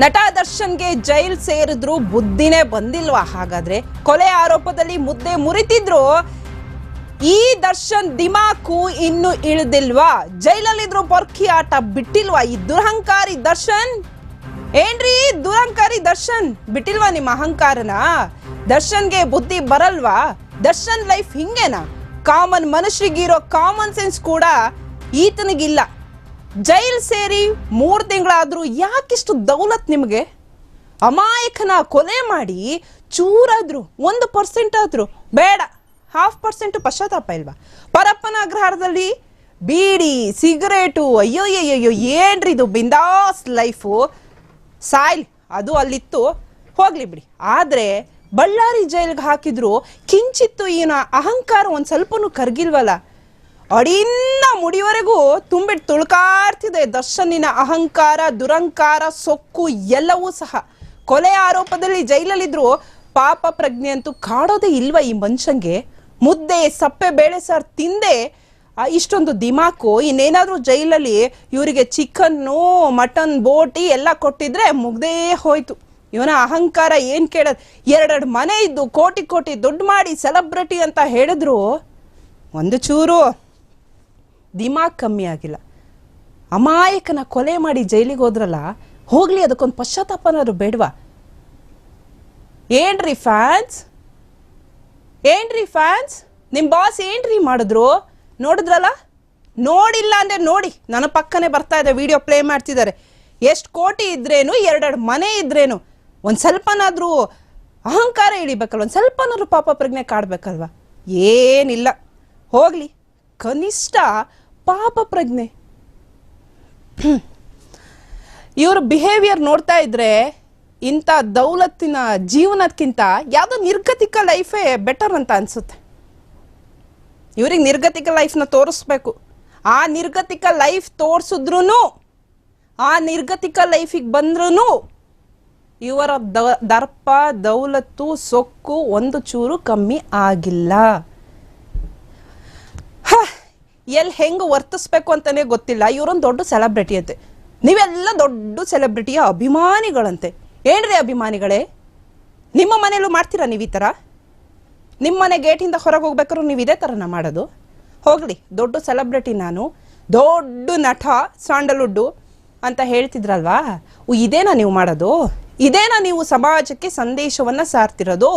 ನಟ ದರ್ಶನ್ಗೆ ಜೈಲ್ ಸೇರಿದ್ರು ಬುದ್ಧಿನೇ ಬಂದಿಲ್ವಾ? ಹಾಗಾದ್ರೆ ಕೊಲೆ ಆರೋಪದಲ್ಲಿ ಮುದ್ದೆ ಮುರಿತಿದ್ರು ಈ ದರ್ಶನ್ ದಿಮಾಕು ಇನ್ನು ಇಳ್ದಿಲ್ವಾ? ಜೈಲಲ್ಲಿದ್ರು ಪೊರ್ಕಿ ಆಟ ಬಿಟ್ಟಿಲ್ವಾ ಈ ದುರಹಂಕಾರಿ ದರ್ಶನ್? ಏನ್ರಿ ದುರಹಂಕಾರಿ ದರ್ಶನ್? ಬಿಟ್ಟಿಲ್ವಾ ನಿಮ್ಮ ಅಹಂಕಾರನ? ದರ್ಶನ್ಗೆ ಬುದ್ಧಿ ಬರಲ್ವಾ? ದರ್ಶನ್ ಲೈಫ್ ಹಿಂಗೇನಾ? ಕಾಮನ್ ಮನುಷ್ಯರಿಗಿರೋ ಕಾಮನ್ ಸೆನ್ಸ್ ಕೂಡ ಈತನಿಗಿಲ್ಲ. ಜೈಲ್ ಸೇರಿ ಮೂರು ತಿಂಗಳಾದ್ರೂ ಯಾಕಿಷ್ಟು ದೌಲತ್ ನಿಮಗೆ? ಅಮಾಯಕನ ಕೊಲೆ ಮಾಡಿ ಚೂರಾದ್ರು, ಒಂದು ಪರ್ಸೆಂಟ್ ಆದ್ರು, ಬೇಡ ಹಾಫ್ ಪರ್ಸೆಂಟ್ ಪಶ್ಚಾತ್ತಾಪ ಇಲ್ವಾ? ಪರಪ್ಪನ ಅಗ್ರಹಾರದಲ್ಲಿ ಬೀಡಿ, ಸಿಗರೇಟು, ಅಯ್ಯೋ ಅಯ್ಯೋ ಏನ್ರಿ ಇದು ಬಿಂದಾಸ್ ಲೈಫು? ಸಾಯ್ಲಿ, ಅದು ಅಲ್ಲಿತ್ತು, ಹೋಗ್ಲಿ ಬಿಡಿ. ಆದ್ರೆ ಬಳ್ಳಾರಿ ಜೈಲ್ಗೆ ಹಾಕಿದ್ರು, ಕಿಂಚಿತ್ತು ಈನ ಅಹಂಕಾರ ಒಂದು ಸ್ವಲ್ಪನೂ ಕರ್ಗಿಲ್ವಲ್ಲ? ಅಡಿಯಿಂದ ಮುಡಿವರೆಗೂ ತುಂಬಿಟ್ಟು ತುಳುಕಾರ್ತಿದೆ ದರ್ಶನಿನ ಅಹಂಕಾರ, ದುರಂಕಾರ, ಸೊಕ್ಕು ಎಲ್ಲವೂ ಸಹ. ಕೊಲೆ ಆರೋಪದಲ್ಲಿ ಜೈಲಲ್ಲಿದ್ರು ಪಾಪ ಪ್ರಜ್ಞೆ ಅಂತೂ ಕಾಡೋದೇ ಇಲ್ವ ಈ ಮನುಷ್ಯಂಗೆ? ಮುದ್ದೆ, ಸಪ್ಪೆ, ಬೇಳೆ ಸಾರು ತಿಂದೆ ಇಷ್ಟೊಂದು ದಿಮಾಕು, ಇನ್ನೇನಾದರೂ ಜೈಲಲ್ಲಿ ಇವರಿಗೆ ಚಿಕನ್ನು, ಮಟನ್, ಬೋಟಿ ಎಲ್ಲ ಕೊಟ್ಟಿದ್ರೆ ಮುಗ್ದೇ ಹೋಯ್ತು. ಇವನ ಅಹಂಕಾರ ಏನ್ ಕೇಳದ್? ಎರಡೆರಡು ಮನೆ ಇದ್ದು ಕೋಟಿ ಕೋಟಿ ದುಡ್ಡು ಮಾಡಿ ಸೆಲೆಬ್ರಿಟಿ ಅಂತ ಹೇಳಿದ್ರು. ಒಂದು ಚೂರು. ದಿಮಾಗ್ ಕಮ್ಮಿ ಆಗಿಲ್ಲ. ಅಮಾಯಕನ ಕೊಲೆ ಮಾಡಿ ಜೈಲಿಗೆ ಹೋದ್ರಲ್ಲ, ಹೋಗ್ಲಿ ಅದಕ್ಕೊಂದು ಪಶ್ಚಾತ್ತಾಪನಾದ್ರು ಬೇಡವಾ? ಏನ್ರಿ ಫ್ಯಾನ್ಸ್? ಏನ್ರಿ ಫ್ಯಾನ್ಸ್? ನಿಮ್ ಬಾಸ್ ಏನ್ರಿ ಮಾಡಿದ್ರು? ನೋಡಿದ್ರಲ್ಲ? ನೋಡಿಲ್ಲ ಅಂದ್ರೆ ನೋಡಿ, ನನ್ನ ಪಕ್ಕನೆ ಬರ್ತಾ ಇದೆ, ವಿಡಿಯೋ ಪ್ಲೇ ಮಾಡ್ತಿದ್ದಾರೆ. ಎಷ್ಟು ಕೋಟಿ ಇದ್ರೇನು, ಎರಡೆರಡು ಮನೆ ಇದ್ರೇನು, ಒಂದ್ ಸ್ವಲ್ಪನಾದ್ರೂ ಅಹಂಕಾರ ಇಳಿಬೇಕಲ್ವ? ಒಂದ್ ಸ್ವಲ್ಪನಾದ್ರೂ ಪಾಪ ಪ್ರಜ್ಞೆ ಕಾಡ್ಬೇಕಲ್ವಾ? ಏನಿಲ್ಲ. ಹೋಗ್ಲಿ. ಕನಿಷ್ಠ ಪಾಪ ಪ್ರಜ್ಞೆ. ಇವ್ರ ಬಿಹೇವಿಯರ್ ನೋಡ್ತಾ ಇದ್ರೆ ಇಂಥ ದೌಲತ್ತಿನ ಜೀವನಕ್ಕಿಂತ ಯಾವುದೋ ನಿರ್ಗತಿಕ ಲೈಫೇ ಬೆಟರ್ ಅಂತ ಅನ್ಸುತ್ತೆ. ಇವ್ರಿಗೆ ನಿರ್ಗತಿಕ ಲೈಫ್ನ ತೋರಿಸ್ಬೇಕು. ಆ ನಿರ್ಗತಿಕ ಲೈಫ್ ತೋರಿಸಿದ್ರು ಆ ನಿರ್ಗತಿಕ ಲೈಫಿಗೆ ಬಂದ್ರೂ ಇವರ ದ- ದರ್ಪ, ದೌಲತ್ತು, ಸೊಕ್ಕು ಒಂದು ಚೂರು ಕಮ್ಮಿ ಆಗಿಲ್ಲ. ಎಲ್ಲಿ ಹೆಂಗೆ ವರ್ತಿಸ್ಬೇಕು ಅಂತಾನೆ ಗೊತ್ತಿಲ್ಲ. ಇವರೊಂದು ದೊಡ್ಡ ಸೆಲೆಬ್ರಿಟಿ ಅಂತೆ. ನೀವೆಲ್ಲ ದೊಡ್ಡ ಸೆಲೆಬ್ರಿಟಿಯ ಅಭಿಮಾನಿಗಳಂತೆ. ಏನ್ರಿ ಅಭಿಮಾನಿಗಳೇ? ನಿಮ್ಮ ಮನೇಲೂ ಮಾಡ್ತೀರಾ ನೀವು ಈ ಥರ ನಿಮ್ಮ ಮನೆ ಗೇಟಿಂದ ಹೊರಗೆ ಹೋಗ್ಬೇಕಾದ್ರೂ ನೀವು ಇದೇ ಥರನ ಮಾಡೋದು? ಹೋಗಲಿ, ದೊಡ್ಡ ಸೆಲೆಬ್ರಿಟಿ ನಾನು. ದೊಡ್ಡ ನಟ ಸ್ಯಾಂಡಲ್ವುಡ್ಡು ಅಂತ ಹೇಳ್ತಿದ್ರಲ್ವಾ? ಇದೇನಾ ನೀವು ಮಾಡೋದು? ಇದೇನಾ ನೀವು ಸಮಾಜಕ್ಕೆ ಸಂದೇಶವನ್ನು ಸಾರ್ತಿರೋದು?